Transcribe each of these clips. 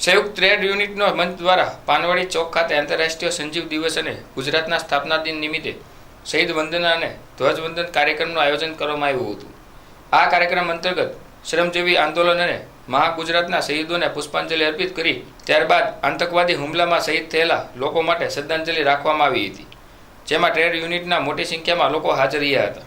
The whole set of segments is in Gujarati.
સંયુક્ત ટ્રેડ યુનિટનો મંચ દ્વારા પાનવાડી ચોક ખાતે આંતરરાષ્ટ્રીય સંજીવ દિવસ અને ગુજરાતના સ્થાપના દિન નિમિત્તે શહીદ વંદના અને ધ્વજવંદન કાર્યક્રમનું આયોજન કરવામાં આવ્યું હતું. આ કાર્યક્રમ અંતર્ગત શ્રમજીવી આંદોલન અને મહાગુજરાતના શહીદોને પુષ્પાંજલિ અર્પિત કરી ત્યારબાદ આતંકવાદી હુમલામાં શહીદ થયેલા લોકો માટે શ્રદ્ધાંજલિ રાખવામાં આવી હતી. જેમાં ટ્રેડ યુનિટના મોટી સંખ્યામાં લોકો હાજર રહ્યા હતા.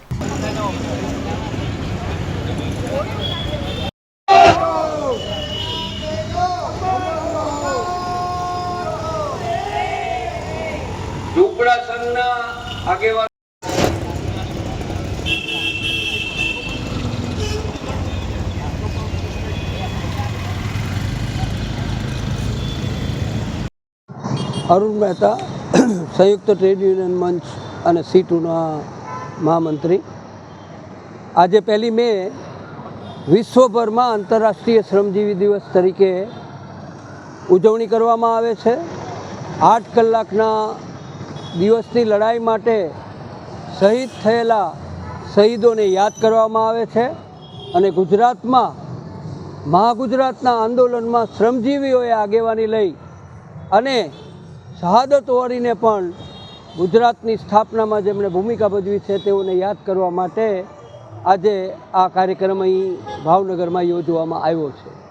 ઝૂંપડા સંઘના આગેવાન અરુણ મહેતા, સંયુક્ત ટ્રેડ યુનિયન મંચ અને સી ટુના મહામંત્રી. આજે પહેલી મે વિશ્વભરમાં આંતરરાષ્ટ્રીય શ્રમજીવી દિવસ તરીકે ઉજવણી કરવામાં આવે છે. આઠ કલાકના દિવસની લડાઈ માટે શહીદ થયેલા શહીદોને યાદ કરવામાં આવે છે અને ગુજરાતમાં, મહાગુજરાતના આંદોલનમાં શ્રમજીવીઓએ આગેવાની લઈ અને શહાદત ઓળીને પણ ગુજરાતની સ્થાપનામાં જેમણે ભૂમિકા ભજવી છે તેઓને યાદ કરવા માટે આજે આ કાર્યક્રમ અહીં ભાવનગરમાં યોજવામાં આવ્યો છે.